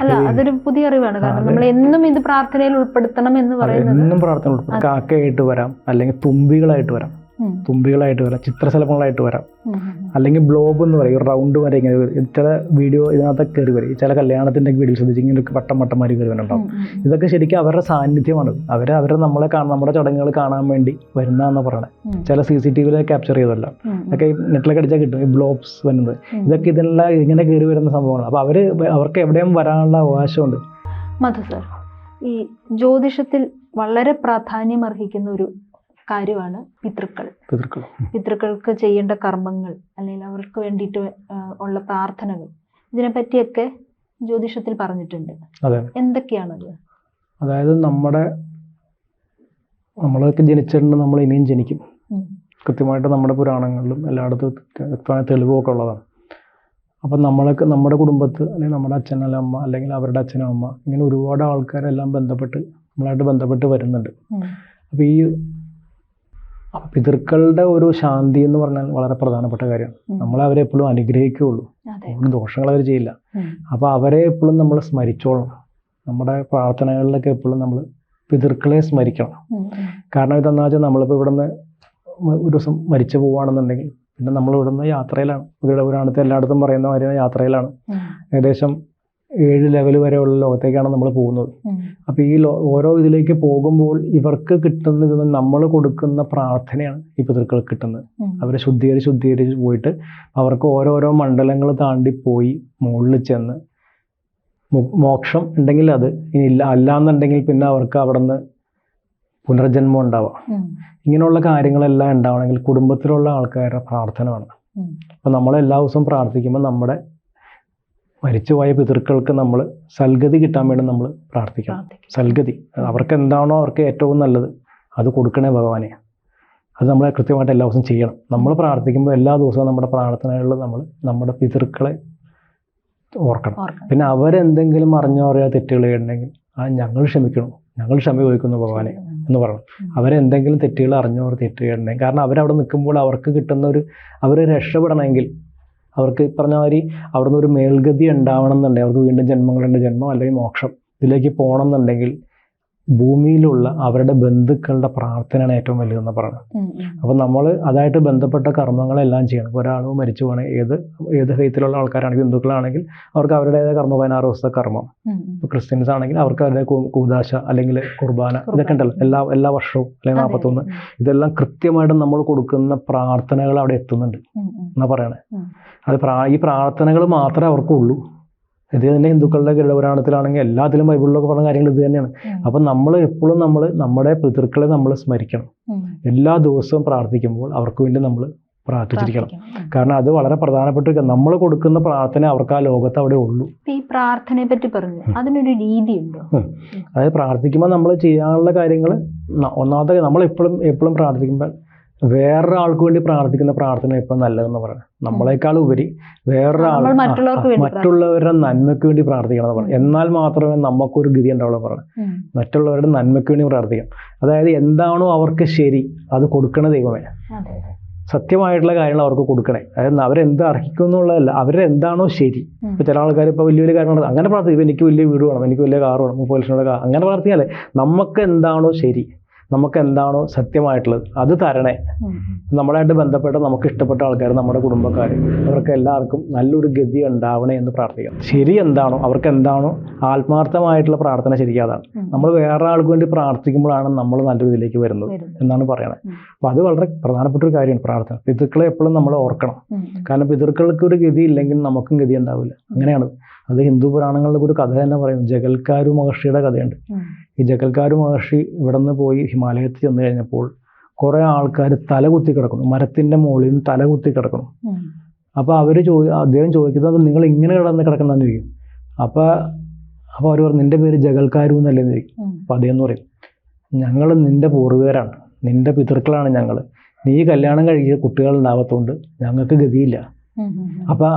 അല്ല അതൊരു പുതിയ അറിവാണ്. കാരണം നമ്മൾ എന്നും ഇത് പ്രാർത്ഥനയിൽ ഉൾപ്പെടുത്തണം എന്ന് പറയുന്നത് എന്നും പ്രാർത്ഥന ഉൾപ്പെടും കാക്കയായിട്ട് വരാം അല്ലെങ്കിൽ തുമ്പികളായിട്ട് വരാം. തുമ്പികളായിട്ട് വരാം ചിത്രശലഭങ്ങളായിട്ട് വരാം. അല്ലെങ്കിൽ ബ്ലോബ് എന്ന് പറയും റൗണ്ട് വരെ ഇങ്ങനെ. ചില വീഡിയോ ഇതിനകത്ത് കയറി വരും. ചില കല്യാണത്തിന്റെ വീഡിയോ ശ്രദ്ധിച്ച് ഇങ്ങനെ വട്ടം വട്ടന്മാർ കയറി വരുന്നുണ്ടാവും ഇതൊക്കെ ശരിക്കും അവരുടെ സാന്നിധ്യമാണ്. അവർ അവർ നമ്മളെ കാണാൻ നമ്മുടെ ചടങ്ങുകൾ കാണാൻ വേണ്ടി വരുന്നതെന്ന് പറയണേ. ചില സി സി ടി വിയിൽ ക്യാപ്ചർ ചെയ്തല്ല ഇതൊക്കെ ഈ നെറ്റിലൊക്കെ അടിച്ചാൽ കിട്ടും ഈ ബ്ലോബ്സ് വരുന്നത്. ഇതൊക്കെ ഇതിനെല്ലാം ഇങ്ങനെ കയറി വരുന്ന സംഭവമാണ്. അപ്പോൾ അവർ അവർക്ക് എവിടെയും വരാനുള്ള അവകാശമുണ്ട്. മധു സർ ഈ ജ്യോതിഷത്തിൽ വളരെ പ്രാധാന്യം അർഹിക്കുന്ന ഒരു കാര്യമാണ് പിതൃക്കൾ. പിതൃക്കൾ. പിതൃക്കൾക്ക് ചെയ്യേണ്ട കർമ്മങ്ങൾ അല്ലെങ്കിൽ അവർക്ക് വേണ്ടിയിട്ട് ഉള്ള പ്രാർത്ഥനകൾ ഇതിനെപ്പറ്റിയൊക്കെ ജ്യോതിഷത്തിൽ പറഞ്ഞിട്ടുണ്ട്. എന്തൊക്കെയാണത്? അതായത് നമ്മുടെ നമ്മളൊക്കെ ജനിച്ചിട്ടുണ്ട് നമ്മൾ ഇനിയും ജനിക്കും. കൃത്യമായിട്ട് നമ്മുടെ പുരാണങ്ങളിലും എല്ലായിടത്തും വ്യക്തമായ തെളിവൊക്കെ ഉള്ളതാണ്. അപ്പം നമ്മളൊക്കെ നമ്മുടെ കുടുംബത്ത് അല്ലെങ്കിൽ നമ്മുടെ അച്ഛൻ അല്ല അമ്മ അല്ലെങ്കിൽ അവരുടെ അച്ഛനും അമ്മ ഇങ്ങനെ ഒരുപാട് ആൾക്കാരെല്ലാം ബന്ധപ്പെട്ട് നമ്മളായിട്ട് ബന്ധപ്പെട്ട് വരുന്നുണ്ട്. അപ്പോൾ ഈ അപ്പൊ പിതൃക്കളുടെ ഒരു ശാന്തി എന്ന് പറഞ്ഞാൽ വളരെ പ്രധാനപ്പെട്ട കാര്യമാണ് നമ്മൾ അവരെ എപ്പോഴും അനുഗ്രഹിക്കുകയുള്ളൂ. ദോഷങ്ങൾ അവർ ചെയ്യില്ല. അപ്പൊ അപ്പോൾ അവരെ എപ്പോഴും നമ്മൾ സ്മരിച്ചോളണം. നമ്മുടെ പ്രാർത്ഥനകളിലൊക്കെ എപ്പോഴും നമ്മൾ പിതൃക്കളെ സ്മരിക്കണം. കാരണം ഇതെന്നു വെച്ചാൽ നമ്മളിപ്പോൾ ഇവിടുന്ന് ഒരു ദിവസം മരിച്ചു പോവുകയാണെന്നുണ്ടെങ്കിൽ പിന്നെ നമ്മൾ ഇവിടുന്ന് യാത്രയിലാണ്. പുതിയ പുരാണത്തെ എല്ലായിടത്തും പറയുന്ന മാതിരി യാത്രയിലാണ്. ഏകദേശം ഏഴ് ലെവൽ വരെയുള്ള ലോകത്തേക്കാണ് നമ്മൾ പോകുന്നത്. അപ്പൊ അപ്പോൾ ഈ ലോ ഓരോ ഇതിലേക്ക് പോകുമ്പോൾ ഇവർക്ക് കിട്ടുന്ന കിട്ടുന്നത് നമ്മൾ കൊടുക്കുന്ന പ്രാർത്ഥനയാണ് ഈ പിതൃക്കൾക്ക് കിട്ടുന്നത്. അവർ ശുദ്ധീകരിച്ച് ശുദ്ധീകരിച്ച് പോയിട്ട് അവർക്ക് ഓരോരോ മണ്ഡലങ്ങൾ താണ്ടി പോയി മുകളിൽ ചെന്ന് മോക്ഷം ഉണ്ടെങ്കിൽ അത് ഇനി ഇല്ല അല്ലാന്നുണ്ടെങ്കിൽ പിന്നെ അവർക്ക് അവിടെ നിന്ന് പുനർജന്മം ഉണ്ടാവാം. ഇങ്ങനെയുള്ള കാര്യങ്ങളെല്ലാം ഉണ്ടാവണമെങ്കിൽ കുടുംബത്തിലുള്ള ആൾക്കാരുടെ പ്രാർത്ഥന വേണം അപ്പൊ നമ്മൾ എല്ലാ ദിവസവും പ്രാർത്ഥിക്കുമ്പോൾ നമ്മുടെ മരിച്ചുപോയ പിതൃക്കൾക്ക് നമ്മൾ സൽഗതി കിട്ടാൻ വേണ്ടി നമ്മൾ പ്രാർത്ഥിക്കണം. സൽഗതി. അവർക്ക് എന്താണോ അവർക്ക് ഏറ്റവും നല്ലത് അത് കൊടുക്കണേ ഭഗവാനെ. അത് നമ്മൾ കൃത്യമായിട്ട് എല്ലാ ദിവസവും ചെയ്യണം. നമ്മൾ പ്രാർത്ഥിക്കുമ്പോൾ എല്ലാ ദിവസവും നമ്മുടെ പ്രാർത്ഥനകളിൽ നമ്മൾ നമ്മുടെ പിതൃക്കളെ ഓർക്കണം. പിന്നെ അവരെന്തെങ്കിലും അറിഞ്ഞോ അറിയാതെ തെറ്റുകൾ ചെയ്യണമെങ്കിൽ ആ ഞങ്ങൾ ക്ഷമിക്കണം. ഞങ്ങൾ ക്ഷമ ചോദിക്കുന്നു ഭഗവാനെ എന്ന് പറയണം. അവരെന്തെങ്കിലും തെറ്റുകൾ അറിഞ്ഞോ തെറ്റ് ചെയ്യണമെങ്കിൽ കാരണം അവരവിടെ നിൽക്കുമ്പോൾ അവർക്ക് കിട്ടുന്ന ഒരു അവർ രക്ഷപ്പെടണമെങ്കിൽ അവർക്ക് പറഞ്ഞ മാതിരി അവിടുന്ന് ഒരു മേൽഗതി ഉണ്ടാവണം എന്നുണ്ടെങ്കിൽ അവർക്ക് വീണ്ടും ജന്മങ്ങളുണ്ട് ജന്മം അല്ലെങ്കിൽ മോക്ഷം ഇതിലേക്ക് പോകണം എന്നുണ്ടെങ്കിൽ ഭൂമിയിലുള്ള അവരുടെ ബന്ധുക്കളുടെ പ്രാർത്ഥനയാണ് ഏറ്റവും വലുതെന്ന് പറയുന്നത്. അപ്പോൾ നമ്മൾ അതായിട്ട് ബന്ധപ്പെട്ട കർമ്മങ്ങളെല്ലാം ചെയ്യണം. ഇപ്പോൾ ഒരാൾ മരിച്ചു പോകണേ ഏത് ഏത് ഫെയ്ത്തിലുള്ള ആൾക്കാരാണെങ്കിൽ ഹിന്ദുക്കളാണെങ്കിൽ അവർക്ക് അവരുടേതായ കർമ്മ പതിനാറ് ദിവസത്തെ കർമ്മം. ഇപ്പോൾ ക്രിസ്ത്യൻസ് ആണെങ്കിൽ അവർക്ക് അവരുടെ കൂദാശ അല്ലെങ്കിൽ കുർബാന ഇതൊക്കെ ഉണ്ടല്ലോ. എല്ലാ എല്ലാ വർഷവും അല്ലെങ്കിൽ നാൽപ്പത്തൊന്ന് ഇതെല്ലാം കൃത്യമായിട്ട് നമ്മൾ കൊടുക്കുന്ന പ്രാർത്ഥനകൾ അവിടെ എത്തുന്നുണ്ട് എന്നാ പറയണേ. അത് പ്രാ ഈ പ്രാർത്ഥനകൾ മാത്രമേ അവർക്കുള്ളൂ. ഇത് തന്നെ ഹിന്ദുക്കളുടെ ഗരുഡപുരാണത്തിലാണെങ്കിൽ എല്ലാത്തിലും ബൈബിളിലൊക്കെ പറഞ്ഞ കാര്യങ്ങൾ ഇത് തന്നെയാണ്. അപ്പം നമ്മൾ എപ്പോഴും നമ്മൾ നമ്മുടെ പിതൃക്കളെ നമ്മൾ സ്മരിക്കണം. എല്ലാ ദിവസവും പ്രാർത്ഥിക്കുമ്പോൾ അവർക്ക് വേണ്ടി നമ്മൾ പ്രാർത്ഥിച്ചിരിക്കണം. കാരണം അത് വളരെ പ്രധാനപ്പെട്ട നമ്മൾ കൊടുക്കുന്ന പ്രാർത്ഥന അവർക്ക് ആ ലോകത്ത് അവിടെ ഉള്ളൂ. ഈ പ്രാർത്ഥനയെ പറ്റി പറഞ്ഞു അതിനൊരു രീതിയുണ്ടോ? അതായത് പ്രാർത്ഥിക്കുമ്പോൾ നമ്മൾ ചെയ്യാനുള്ള കാര്യങ്ങൾ ഒന്നാമത്തെ നമ്മൾ എപ്പോഴും എപ്പോഴും പ്രാർത്ഥിക്കുമ്പോൾ വേറൊരാൾക്ക് വേണ്ടി പ്രാർത്ഥിക്കുന്ന പ്രാർത്ഥന ഇപ്പം നല്ലതെന്ന് പറയാം നമ്മളെക്കാൾ ഉപരി വേറൊരാൾ മറ്റുള്ളവരുടെ നന്മയ്ക്ക് വേണ്ടി പ്രാർത്ഥിക്കണം എന്ന് പറയാം എന്നാൽ മാത്രമേ നമുക്കൊരു ഗതി ഉണ്ടാവുള്ളൂ പറയാം മറ്റുള്ളവരുടെ നന്മയ്ക്ക് വേണ്ടി പ്രാർത്ഥിക്കാം അതായത് എന്താണോ അവർക്ക് ശരി അത് കൊടുക്കണ ദൈവമേ. സത്യമായിട്ടുള്ള കാര്യങ്ങൾ അവർക്ക് കൊടുക്കണേ. അതായത് അവരെന്ത് അർഹിക്കും എന്നുള്ളതല്ല അവരെന്താണോ ശരി. ഇപ്പൊ ഇപ്പോൾ ചില ആൾക്കാർ ഇപ്പോൾ വലിയ വലിയ കാര്യങ്ങൾ അങ്ങനെ പ്രാർത്ഥിക്കും. എനിക്ക് വലിയ വീട് വേണം എനിക്ക് വലിയ കാർ വേണം മുപ്പത് ലക്ഷം അങ്ങനെ പ്രാർത്ഥിക്കാല്ലേ? നമുക്ക് എന്താണോ ശരി നമുക്ക് എന്താണോ സത്യമായിട്ടുള്ളത് അത് തരണേ. നമ്മളായിട്ട് ബന്ധപ്പെട്ട നമുക്ക് ഇഷ്ടപ്പെട്ട ആൾക്കാർ നമ്മുടെ കുടുംബക്കാർ അവർക്ക് എല്ലാവർക്കും നല്ലൊരു ഗതി ഉണ്ടാവണേ എന്ന് പ്രാർത്ഥിക്കാം. ശരി എന്താണോ അവർക്ക് എന്താണോ ആത്മാർത്ഥമായിട്ടുള്ള പ്രാർത്ഥന ശരിക്കും അതാണ് നമ്മൾ വേറെ ആൾക്ക് വേണ്ടി പ്രാർത്ഥിക്കുമ്പോഴാണ് നമ്മൾ നല്ലൊരു ഇതിലേക്ക് വരുന്നത്. എന്നാണ് പറയണത് ഉം. അപ്പോൾ അത് വളരെ പ്രധാനപ്പെട്ട ഒരു കാര്യമാണ് പ്രാർത്ഥന. പിതൃക്കളെ എപ്പോഴും നമ്മൾ ഓർക്കണം. കാരണം പിതൃക്കൾക്ക് ഒരു ഗതി ഇല്ലെങ്കിൽ നമുക്കും ഗതി ഉണ്ടാവില്ല. അങ്ങനെയാണ്. അത് ഹിന്ദു പുരാണങ്ങളിലെ ഒരു കഥ തന്നെ പറയും ജഗൽക്കാരു മഹർഷിയുടെ കഥയുണ്ട്. ഈ ജഗൽക്കാരു മഹർഷി ഇവിടെ നിന്ന് പോയി ഹിമാലയത്തിൽ ചെന്ന് കഴിഞ്ഞപ്പോൾ കുറേ ആൾക്കാർ തല കുത്തി കിടക്കുന്നു. മരത്തിന്റെ മുകളിൽ നിന്ന് തല കുത്തി കിടക്കുന്നു. അപ്പൊ അപ്പോൾ അവർ ചോദി അദ്ദേഹം ചോദിക്കുന്നത് നിങ്ങൾ ഇങ്ങനെ കിടന്ന് കിടക്കുന്നതെന്ന് ചോദിക്കും. അപ്പോൾ അപ്പോൾ അവർ പറഞ്ഞു നിന്റെ പേര് ജഗൽക്കാരു എന്നല്ലേ? എന്ന് ചോദിക്കും. അപ്പൊ അപ്പോൾ അദ്ദേഹം പറയും ഞങ്ങൾ നിന്റെ പൂർവികരാണ്. നിന്റെ പിതൃക്കളാണ് ഞങ്ങൾ. നീ കല്യാണം കഴിച്ച കുട്ടികൾ ഉണ്ടാവാത്തതുകൊണ്ട് ഞങ്ങൾക്ക് ഗതിയില്ല. അപ്പം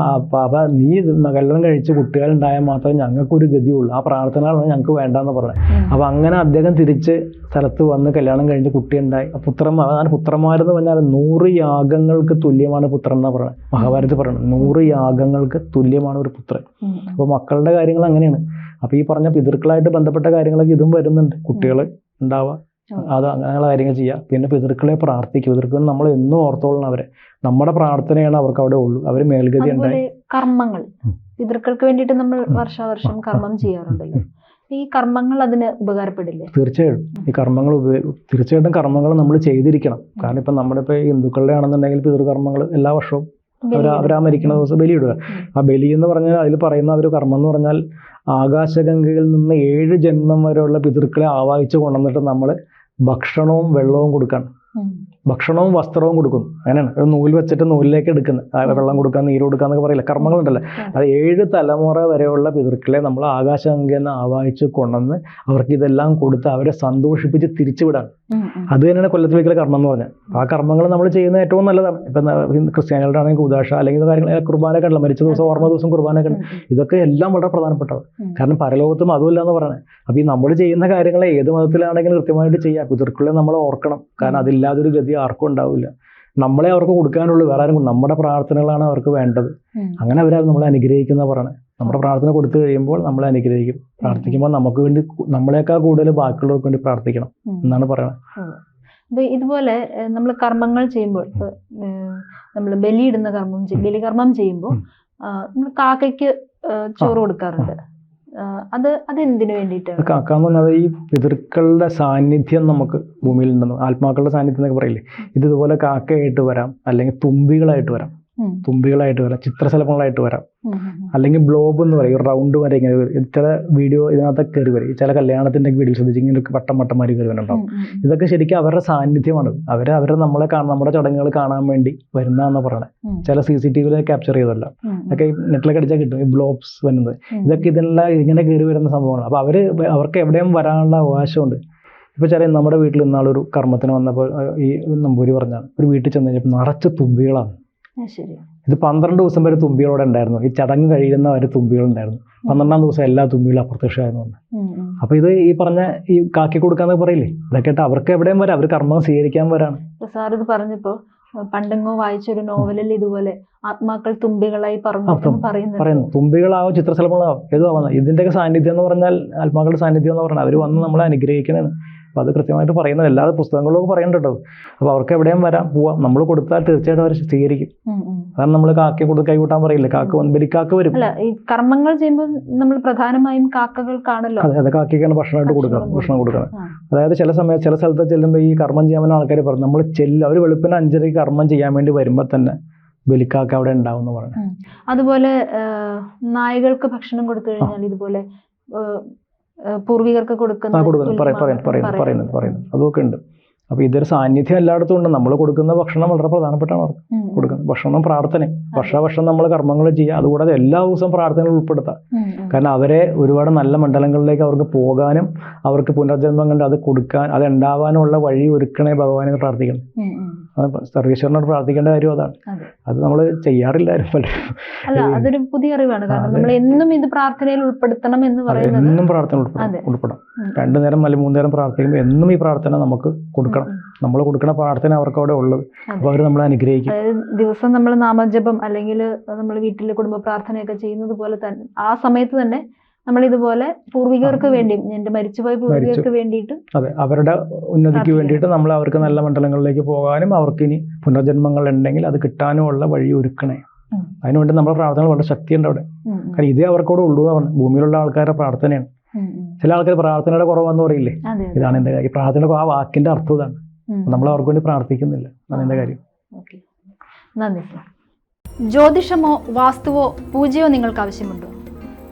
അപ്പൊ നീ കല്യാണം കഴിച്ച് കുട്ടികളുണ്ടായാൽ മാത്രമേ ഞങ്ങൾക്കൊരു ഗതിയുള്ളൂ. ആ പ്രാർത്ഥനകളാണ് ഞങ്ങൾക്ക് വേണ്ടെന്ന് പറഞ്ഞത്. അപ്പൊ അങ്ങനെ അദ്ദേഹം തിരിച്ച് സ്ഥലത്ത് വന്ന് കല്യാണം കഴിഞ്ഞ് കുട്ടിയുണ്ടായി. ഉണ്ടായി പുത്രന്മാർ അതാണ് പുത്രന്മാരെന്ന് പറഞ്ഞാൽ നൂറ് യാഗങ്ങൾക്ക് തുല്യമാണ് പുത്രൻ എന്നാണ് പറയുന്നത്. മഹാഭാരതത്തിൽ പറയുന്നത് നൂറ് യാഗങ്ങൾക്ക് തുല്യമാണ് ഒരു പുത്രൻ. അപ്പോൾ മക്കളുടെ കാര്യങ്ങൾ അങ്ങനെയാണ്. അപ്പോൾ ഈ പറഞ്ഞ പിതൃക്കളായിട്ട് ബന്ധപ്പെട്ട കാര്യങ്ങളൊക്കെ ഇതും വരുന്നുണ്ട്. കുട്ടികൾ ഉണ്ടാവുക. അത്. അങ്ങനെയുള്ള കാര്യങ്ങൾ ചെയ്യുക പിന്നെ പിതൃക്കളെ പ്രാർത്ഥിക്കുക പിതൃക്കൾ നമ്മൾ എന്നും ഓർത്തോളണം അവരെ. നമ്മുടെ പ്രാർത്ഥനയാണ് അവർക്ക് അവിടെ ഉള്ളൂ. അവർ മേൽഗതി ഉണ്ടായി. കർമ്മങ്ങൾ. പിതൃക്കൾക്ക് വേണ്ടിയിട്ട് നമ്മൾ. വർഷാവർഷം കർമ്മം ചെയ്യാറുണ്ടല്ലോ. ഈ കർമ്മങ്ങൾ അതിന് ഉപകാരപ്പെടില്ലേ? തീർച്ചയായിട്ടും. ഈ കർമ്മങ്ങൾ തീർച്ചയായിട്ടും കർമ്മങ്ങൾ നമ്മൾ ചെയ്തിരിക്കണം. കാരണം ഇപ്പം നമ്മുടെ ഇപ്പോൾ ഹിന്ദുക്കളുടെ ആണെന്നുണ്ടെങ്കിൽ പിതൃകർമ്മങ്ങൾ എല്ലാ വർഷവും അവർ. അവരാ മരിക്കുന്ന ദിവസം ബലിയിടുക ഇടുക. ആ ബലി എന്ന് പറഞ്ഞാൽ അതിൽ പറയുന്ന ഒരു കർമ്മം എന്ന് പറഞ്ഞാൽ ആകാശഗംഗയിൽ നിന്ന് ഏഴ് ജന്മം വരെയുള്ള പിതൃക്കളെ ആവാഹിച്ച് കൊണ്ടുവന്നിട്ട് നമ്മൾ ഭക്ഷണവും വെള്ളവും കൊടുക്കണം ഉം. ഭക്ഷണവും വസ്ത്രവും കൊടുക്കുന്നു. അങ്ങനെയാണ്. ഒരു നൂൽ വെച്ചിട്ട് നൂലിലേക്ക് എടുക്കുന്നത്. ആ വെള്ളം കൊടുക്കുക നീര് കൊടുക്കുക എന്നൊക്കെ പറയില്ല? കർമ്മങ്ങളുണ്ടല്ലോ. അത് ഏഴ് തലമുറ വരെയുള്ള പിതൃക്കളെ നമ്മൾ ആകാശഗംഗയിൽ നിന്ന് ആവാഹിച്ച് കൊണ്ടുവന്ന് അവർക്ക് ഇതെല്ലാം കൊടുത്ത് അവരെ സന്തോഷിപ്പിച്ച് തിരിച്ചുവിടാൻ. അത് തന്നെയാണ് കൊല്ലത്ത് വയ്ക്കൽ കർമ്മം എന്ന് പറഞ്ഞാൽ. ആ കർമ്മങ്ങൾ നമ്മൾ ചെയ്യുന്ന ഏറ്റവും നല്ലതാണ്. ഇപ്പം ക്രിസ്ത്യാനികളുടെ ആണെങ്കിൽ ഉദാശ അല്ലെങ്കിൽ കാര്യങ്ങൾ കുർബാനൊക്കെ ഉണ്ടല്ലോ. മരിച്ച ദിവസം ഓർമ്മ ദിവസം ഉം. ഉം. ഇതൊക്കെ എല്ലാം വളരെ പ്രധാനപ്പെട്ടത് കാരണം പരലോകത്തും അതുമില്ല എന്ന് പറയുന്നത് അപ്പോൾ ഈ നമ്മൾ ചെയ്യുന്ന കാര്യങ്ങളെ ഏത് മതത്തിലാണെങ്കിലും കൃത്യമായിട്ട് ചെയ്യാം. പിതൃക്കളെ നമ്മൾ ഓർക്കണം. കാരണം ഉം. അതില്ലാതൊരു ഗതി ആർക്കും ഉണ്ടാവില്ല. നമ്മളെ അവർക്ക് കൊടുക്കാനുള്ളൂ. വേറെ ആരും നമ്മുടെ പ്രാർത്ഥനകളാണ് അവർക്ക് വേണ്ടത്. അങ്ങനെ അവരെ നമ്മളെ അനുഗ്രഹിക്കുന്ന പറയണേ. നമ്മുടെ പ്രാർത്ഥന കൊടുത്തു കഴിയുമ്പോൾ നമ്മളെ അനുഗ്രഹിക്കും. പ്രാർത്ഥിക്കുമ്പോൾ നമുക്ക് വേണ്ടി നമ്മളെക്കാൾ കൂടുതൽ ബാക്കിയുള്ളവർക്ക് വേണ്ടി പ്രാർത്ഥിക്കണം എന്നാണ് പറയുന്നത് അപ്പൊ ഇതുപോലെ നമ്മൾ കർമ്മങ്ങൾ ചെയ്യുമ്പോൾ നമ്മൾ ബലിയിടുന്ന കർമ്മം ബലികർമ്മം ചെയ്യുമ്പോൾ നമ്മൾ കാക്കയ്ക്ക് ചോറ് കൊടുക്കാറുണ്ട്. അത് അതെന്തിനു വേണ്ടിയിട്ടാണ്? കാക്കാന്ന് പറഞ്ഞാൽ ഈ പിതൃക്കളുടെ സാന്നിധ്യം നമുക്ക് ഭൂമിയിൽ ഉണ്ടെന്ന് ആത്മാക്കളുടെ സാന്നിധ്യം എന്നൊക്കെ പറയില്ലേ? ഇത് ഇതുപോലെ കാക്കയായിട്ട് വരാം അല്ലെങ്കിൽ തുമ്പികളായിട്ട് വരാം. തുമ്പികളായിട്ട് വരാം ചിത്രശലഭങ്ങളായിട്ട് വരാം. അല്ലെങ്കിൽ ബ്ലോബ് എന്ന് പറയും റൗണ്ട് വരെ ഇങ്ങനെ ചില വീഡിയോ ഇതിനകത്ത് കയറി വരും. ചില കല്യാണത്തിന്റെ വീഡിയോ ശ്രദ്ധിച്ച് ഇങ്ങനെ വട്ടം വട്ടന്മാർ കയറി വരുന്നുണ്ടാവും. ഇതൊക്കെ ശരിക്കും അവരുടെ സാന്നിധ്യമാണ്. അവരെ അവരെ നമ്മളെ കാണാൻ നമ്മുടെ ചടങ്ങുകൾ കാണാൻ വേണ്ടി വരുന്നതെന്ന് പറയണത് ചില സി സി ടി വിയിൽ ക്യാപ്ചർ ചെയ്തല്ല ഇതൊക്കെ ഈ നെറ്റിലൊക്കെ അടിച്ചാൽ കിട്ടും ഈ ബ്ലോബ്സ് വരുന്നത്. ഇതൊക്കെ ഇതെല്ലാം ഇങ്ങനെ കയറി വരുന്ന സംഭവമാണ് അപ്പോൾ അവർ അവർക്ക് എവിടെയും വരാനുള്ള അവകാശമുണ്ട്. ഇപ്പോൾ ചില നമ്മുടെ വീട്ടിൽ ഇന്നാളൊരു കർമ്മത്തിന് വന്നപ്പോൾ ഈ നമ്പൂരി പറഞ്ഞാൽ ഒരു വീട്ടിൽ ചെന്ന് കഴിഞ്ഞപ്പോൾ നിറച്ച് തുമ്പികളാണ്. ഇത് പന്ത്രണ്ട് ദിവസം വരെ തുമ്പികളോടെ ഉണ്ടായിരുന്നു. ഈ ചടങ്ങ് കഴിയുന്ന വരെ തുമ്പികളുണ്ടായിരുന്നു പന്ത്രണ്ടാം ദിവസം എല്ലാ തുമ്പികളും അപ്രത്യക്ഷമായിരുന്നു അപ്പൊ ഇത് ഈ പറഞ്ഞ ഈ കാക്കി കൊടുക്കാന്ന് പറയില്ലേ? ഇതൊക്കെ അവർക്ക് എവിടെയും വരാം. അവർ കർമ്മം സ്വീകരിക്കാൻ വരാണ്. സാർ ഇത് പറഞ്ഞപ്പോ പണ്ടെങ്ങോ വായിച്ചൊരു നോവലിൽ ഇതുപോലെ ആത്മാക്കൾ തുമ്പികളായി പറഞ്ഞു പറയുന്നു. തുമ്പികളാവും ചിത്രശലഭങ്ങളാവും. ഏതോ ആവുന്നത് ഇതിന്റെയൊക്കെ സാന്നിധ്യം എന്ന് പറഞ്ഞാൽ ആത്മാക്കളുടെ സാന്നിധ്യം എന്ന് പറഞ്ഞാൽ അവർ വന്ന് നമ്മളെ അനുഗ്രഹിക്കണതാണ് അപ്പോൾ അത് കൃത്യമായിട്ട് പറയുന്നത് എല്ലാ പുസ്തകങ്ങളിലൊക്കെ പറയേണ്ടോ അപ്പോൾ അവർക്ക് എവിടെയും വരാം പോവാം. നമ്മൾ കൊടുത്താൽ തീർച്ചയായിട്ടും അവർ സ്വീകരിക്കും. അതാണ് നമ്മൾ കാക്കയെ കൊടുത്ത് കൈകൂട്ടാൻ പറയില്ല? കാക്ക വന്ന് ബലിക്കാക്ക വരും. അല്ല ഈ കർമ്മങ്ങൾ ചെയ്യുമ്പോൾ നമ്മൾ പ്രധാനമായും കാക്കകൾക്കാണല്ലോ അതെ അത് കാക്കയ്ക്കാണ് ഭക്ഷണമായിട്ട് കൊടുക്കണം ഭക്ഷണം കൊടുക്കണം അതായത് ചില സമയത്ത് ചില സ്ഥലത്ത് ചെല്ലുമ്പോൾ ഈ കർമ്മം ചെയ്യാൻ ആൾക്കാർ പറഞ്ഞു നമ്മൾ ചെല്ലും അവർ വെളുപ്പിന് അഞ്ചരയ്ക്ക് കർമ്മം ചെയ്യാൻ വേണ്ടി വരുമ്പോൾ തന്നെ ബലിക്കാക്ക അവിടെ ഉണ്ടാവും എന്ന് പറഞ്ഞു അതുപോലെ നായകൾക്ക് ഭക്ഷണം കൊടുത്തു കഴിഞ്ഞാൽ ഇതുപോലെ പൂർവികർക്ക് കൊടുക്കുന്ന ആ കൊടുക്കുന്നു പറയും തുല്യമാണ് പറയുന്നു പറയുന്നു പറയുന്നു പറയുന്നു അതൊക്കെ ഉണ്ട്. അപ്പോൾ ഇതൊരു സാന്നിധ്യം എല്ലായിടത്തും ഉണ്ട്. നമ്മൾ കൊടുക്കുന്ന ഭക്ഷണം വളരെ പ്രധാനപ്പെട്ടാണ്. കൊടുക്കുന്നത് ഭക്ഷണം പ്രാർത്ഥന. വർഷാവർഷം നമ്മൾ കർമ്മങ്ങൾ ചെയ്യുക. അതുകൂടാതെ എല്ലാ ദിവസവും പ്രാർത്ഥനകൾ ഉൾപ്പെടുത്താം. കാരണം അവരെ ഒരുപാട് നല്ല മണ്ഡലങ്ങളിലേക്ക് അവർക്ക് പോകാനും അവർക്ക് പുനർജന്മം കണ്ട് അത് കൊടുക്കാൻ അത് ഉണ്ടാവാനുള്ള വഴി ഒരുക്കണേ ഭഗവാനെ പ്രാർത്ഥിക്കണം. സർവീശ്വരനോട് പ്രാർത്ഥിക്കേണ്ട കാര്യം അതാണ്. അത്. നമ്മൾ ചെയ്യാറില്ലായിരുന്നു അല്ല അതൊരു പുതിയ അറിവാണ്. കാരണം നമ്മൾ എന്നും ഇത് പ്രാർത്ഥനയിൽ ഉൾപ്പെടുത്തണം എന്ന് പറയുന്നത് എന്നും പ്രാർത്ഥന ഉൾപ്പെടുത്തണം. ഉൾപ്പെടാം. രണ്ടു നേരം അല്ലെങ്കിൽ മൂന്ന് നേരം പ്രാർത്ഥിക്കുമ്പോൾ എന്നും ഈ പ്രാർത്ഥന നമുക്ക് കൊടുക്കണം. നമ്മൾ കൊടുക്കുന്ന പ്രാർത്ഥന അവർക്ക് അവിടെ ഉള്ളത് അപ്പോൾ അവർ നമ്മളെ അനുഗ്രഹിക്കും. ദിവസം നമ്മൾ നാമജപം അല്ലെങ്കിൽ നമ്മൾ വീട്ടിൽ കുടുംബ പ്രാർത്ഥനയൊക്കെ ചെയ്യുന്നത് പോലെ തന്നെ ആ സമയത്ത് തന്നെ നമ്മൾ ഇതുപോലെ പൂർവികർക്ക് വേണ്ടി എന്റെ മരിച്ചുപോയ പൂർവികർക്ക് വേണ്ടിയിട്ട് അതെ അവരുടെ ഉന്നതിക്ക്. വേണ്ടിയിട്ട് നമ്മൾ അവർക്ക് നല്ല മണ്ഡലങ്ങളിലേക്ക് പോകാനും അവർക്ക് ഇനി പുനർജന്മങ്ങൾ ഉണ്ടെങ്കിൽ അത് കിട്ടാനുമുള്ള വഴി ഒരുക്കണേ. അതിനുവേണ്ടി നമ്മുടെ പ്രാർത്ഥനകൾ വളരെ ശക്തിയുണ്ട് അവിടെ. കാരണം ഇതേ അവർക്കോട് ഉള്ളൂ എന്നാണ് ഭൂമിയിലുള്ള ആൾക്കാരുടെ പ്രാർത്ഥനയാണ്. ചില ആൾക്കാർ പ്രാർത്ഥനയുടെ കുറവെന്ന് പറയില്ലേ. ഇതാണ് എന്റെ കാര്യം. പ്രാർത്ഥന ആ വാക്കിന്റെ അർത്ഥം ഇതാണ്. നമ്മൾ അവർക്ക് വേണ്ടി പ്രാർത്ഥിക്കുന്നില്ല. അതാണ് എന്റെ കാര്യം. നന്ദി ജ്യോതിഷമോ വാസ്തുവോ പൂജയോ നിങ്ങൾക്ക് ആവശ്യമുണ്ടോ?